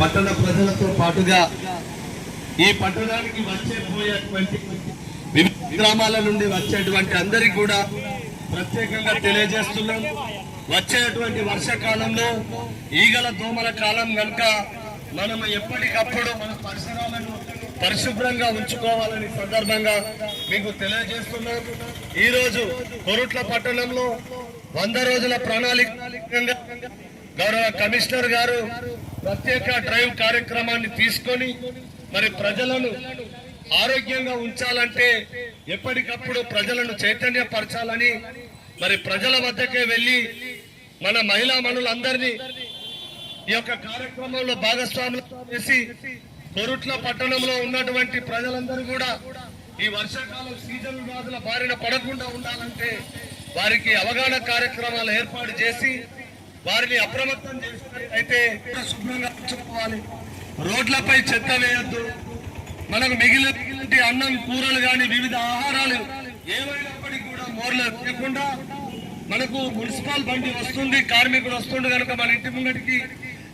పట్టణ ప్రజలతో పాటుగా ఈ పట్టణానికి వచ్చే పోయేటువంటి వివిధ గ్రామాల నుండి వచ్చేటువంటి అందరికి కూడా ప్రత్యేకంగా తెలియజేస్తున్నాం. వచ్చేటువంటి వర్షాకాలంలో ఈగల దోమల కాలం కనుక మనం ఎప్పటికప్పుడు మన పరిసరాలను పరిశుభ్రంగా ఉంచుకోవాలని సందర్భంగా మీకు తెలియజేస్తున్నాం. ఈరోజు కొరుట్ల పట్టణంలో వంద రోజుల ప్రణాళిక గౌరవ కమిషనర్ గారు ప్రత్యేక డ్రైవ్ కార్యక్రమాన్ని తీసుకొని మరి ప్రజలను ఆరోగ్యంగా ఉంచాలంటే ఎప్పటికప్పుడు ప్రజలను చైతన్యపరచాలని మరి ప్రజల వద్దకే వెళ్ళి మన మహిళా మనులందరినీ ఈ యొక్క కార్యక్రమంలో భాగస్వాములు చేసి కొరుట్ల పట్టణంలో ఉన్నటువంటి ప్రజలందరూ కూడా ఈ వర్షాకాలం సీజన్ వ్యాధుల బారిన పడకుండా ఉండాలంటే వారికి అవగాహన కార్యక్రమాలు ఏర్పాటు చేసి వారిని అప్రమత్తం చేసినట్లయితే శుభ్రంగా ఉంచుకోవాలి రోడ్లపై చెత్త వేయద్దు. మనకు మిగిలిన అన్నం కూరలు కానీ వివిధ ఆహారాలు ఏమైనప్పటికీ కూడా మోర్లు లేకుండా మనకు మున్సిపల్ బండి వస్తుంది కార్మికుడు వస్తుండే కనుక మన ఇంటి ముంగటికి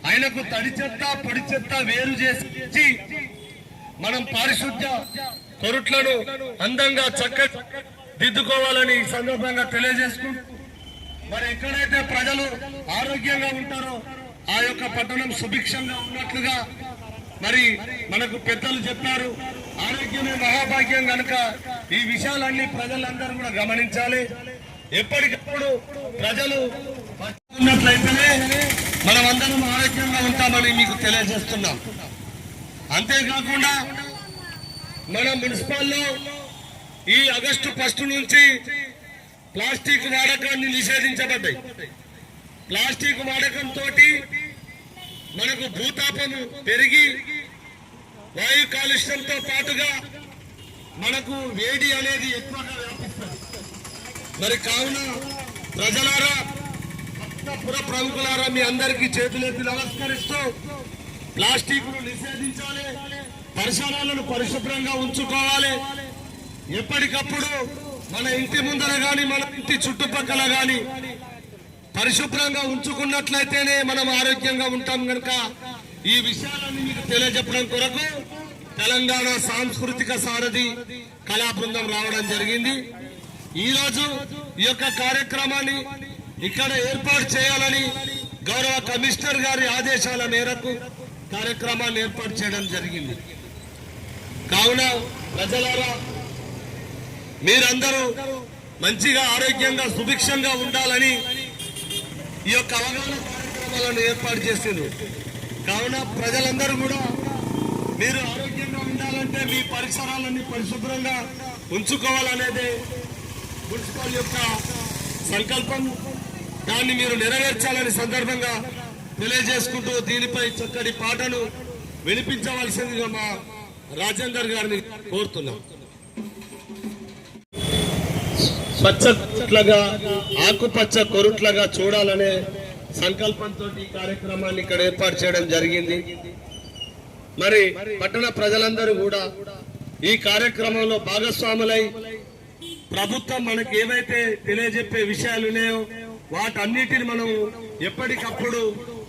ఆయనకు తడి చెత్త పొడి చెత్త వేరు చేసి మనం పారిశుద్ధ్య కొరుట్లను అందంగా చక్క దిద్దుకోవాలని ఈ సందర్భంగా తెలియజేసుకుంటూ మరి ఎక్కడైతే ప్రజలు ఆరోగ్యంగా ఉంటారో ఆ యొక్క పట్టణం సుభిక్షంగా ఉన్నట్లుగా మరి మనకు పెద్దలు చెప్పారు. ఆరోగ్యమే మహాభాగ్యం కనుక ఈ విషయాలన్నీ ప్రజలందరూ కూడా గమనించాలి. ఎప్పటికప్పుడు ప్రజలు ఉన్నట్లయితేనే మనం అందరం ఆరోగ్యంగా ఉంటామని మీకు తెలియజేస్తున్నాం. అంతేకాకుండా మన మున్సిపాల్లో ఈ ఆగస్టు ఫస్ట్ నుంచి ప్లాస్టిక్ వాడకాన్ని నిషేధించబడ్డాయి. ప్లాస్టిక్ వాడకంతో మనకు భూతాపము పెరిగి వాయు కాలుష్యంతో పాటుగా మనకు వేడి అనేది ఎక్కువగా వ్యాపిస్తుంది. మరి కావున ప్రజలారా పుర ప్రముఖులారా మీ అందరికీ చేతులెత్తి నమస్కరిస్తూ ప్లాస్టిక్ నిషేధించాలి పరిసరాలను పరిశుభ్రంగా ఉంచుకోవాలి. ఎప్పటికప్పుడు మన ఇంటి ముందర కానీ మన ఇంటి చుట్టుపక్కల కానీ పరిశుభ్రంగా ఉంచుకున్నట్లయితేనే మనం ఆరోగ్యంగా ఉంటాం కనుక ఈ విషయాలన్నీ మీకు తెలియజెప్పడం కొరకు తెలంగాణ సాంస్కృతిక సారథి కళా బృందం రావడం జరిగింది. ఈరోజు ఈ యొక్క కార్యక్రమాన్ని ఇక్కడ ఏర్పాటు చేయాలని గౌరవ కమిషనర్ గారి ఆదేశాల మేరకు కార్యక్రమాన్ని ఏర్పాటు చేయడం జరిగింది. కావున ప్రజలారా మీరందరూ మంచిగా ఆరోగ్యంగా సుభిక్షంగా ఉండాలని ఈ యొక్క అవగాహన కార్యక్రమాలను ఏర్పాటు చేసింది కావున ప్రజలందరూ కూడా మీరు ఆరోగ్యంగా ఉండాలంటే మీ పరిసరాలన్నీ పరిశుభ్రంగా ఉంచుకోవాలనేదే మున్సిపల్ యొక్క సంకల్పం. దాన్ని మీరు నెరవేర్చాలని సందర్భంగా తెలియజేసుకుంటూ దీనిపై చక్కటి పాటను వినిపించవలసిందిగా మా రాజేందర్ గారిని కోరుతున్నాం. పచ్చట్లగా ఆకుపచ్చ కొరుట్లగా చూడాలనే సంకల్పంతో ఈ కార్యక్రమాన్ని ఇక్కడ ఏర్పాటు చేయడం జరిగింది. మరి పట్టణ ప్రజలందరూ కూడా ఈ కార్యక్రమంలో భాగస్వాములై ప్రభుత్వం మనకి ఏవైతే తెలియజెప్పే విషయాలు ఉన్నాయో వాటన్నిటిని మనం ఎప్పటికప్పుడు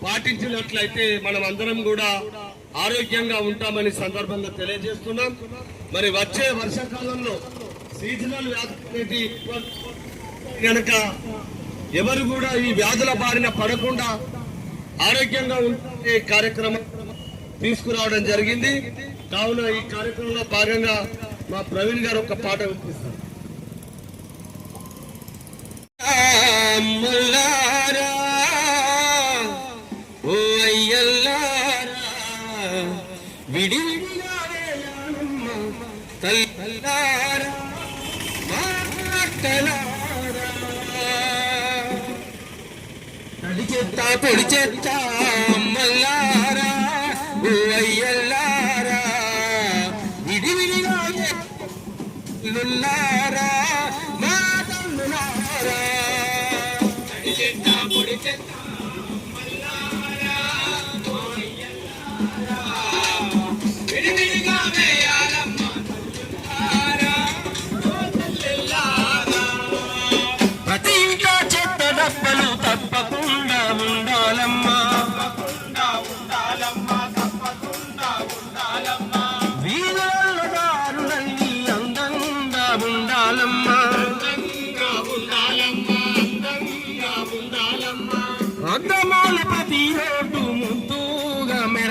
పాటించినట్లయితే మనం అందరం కూడా ఆరోగ్యంగా ఉంటామని సందర్భంగా తెలియజేస్తున్నాం. మరి వచ్చే వర్షాకాలంలో సీజనల్ వ్యాధి కనుక ఎవరు కూడా ఈ వ్యాధుల బారిన పడకుండా ఆరోగ్యంగా ఉండే కార్యక్రమం తీసుకురావడం జరిగింది. కావున ఈ కార్యక్రమంలో భాగంగా మా ప్రవీణ్ గారు ఒక పాట వినిపిస్తారు. విడి ఓ తల్లారా, తడి చెత్త పొడి చెత్త అమ్మలారా ఓ అయ్యల్లారా విడివిడిగా తడి చెత్త పొడి చెత్త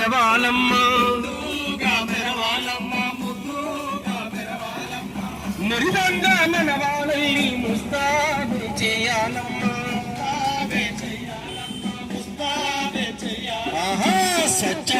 మెరవాలమ్మ మురిదంగా మెరవాలని ముస్తాబు చేయాలమ్మ. సత్య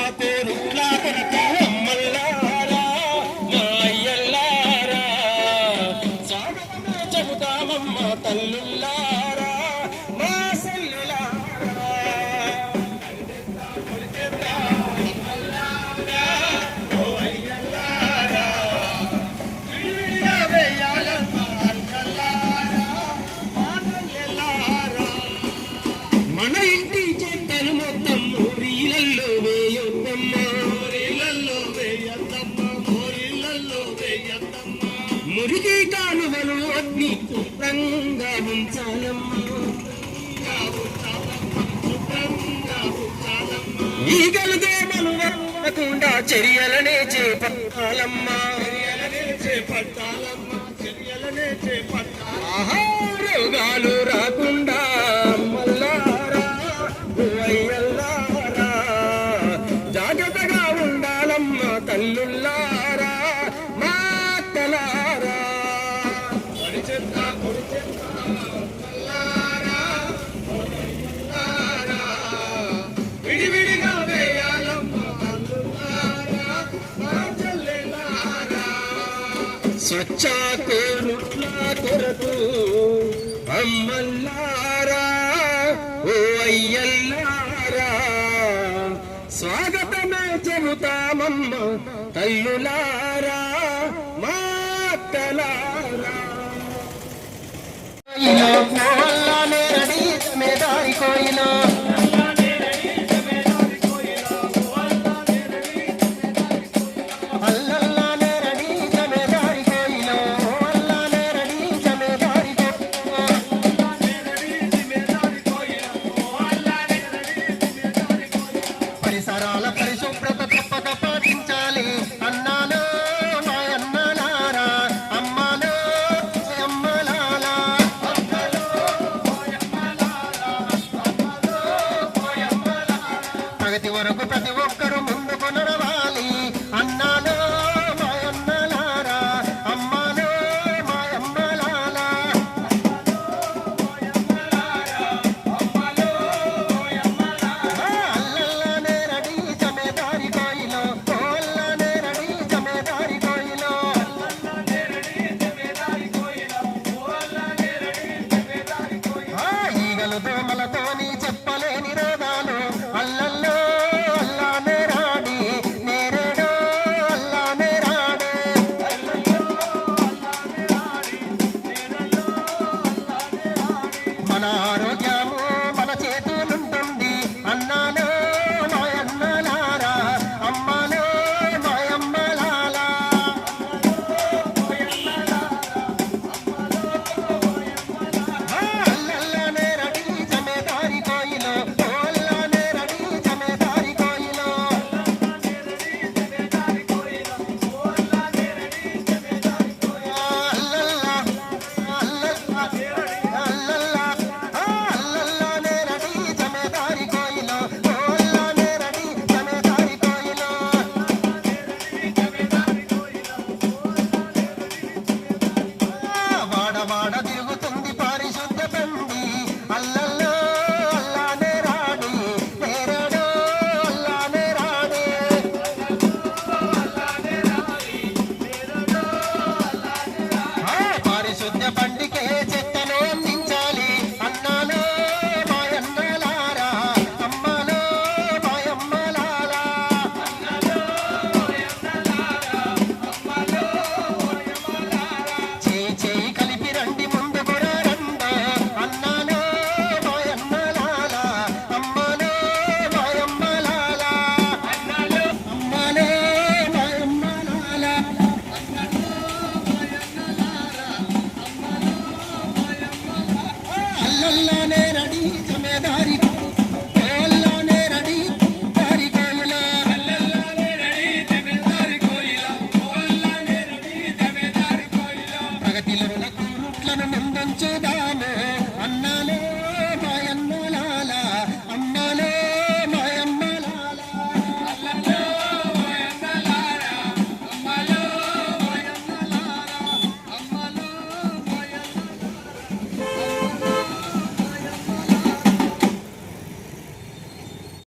ఈగలుగా మనవకుండా చర్యలనే చేపట్టాలమ్మా. రోగాలు రాకుండా సచ్చా తేరుట్లా తొరతూ అమ్మల్లారా ఓ అయ్యల్లారా స్వాగతమే చెబుతామమ్మ తల్లులారా మాతలారా కోయిలో కోళ్ళ నేరడి మేదారి కోయిలో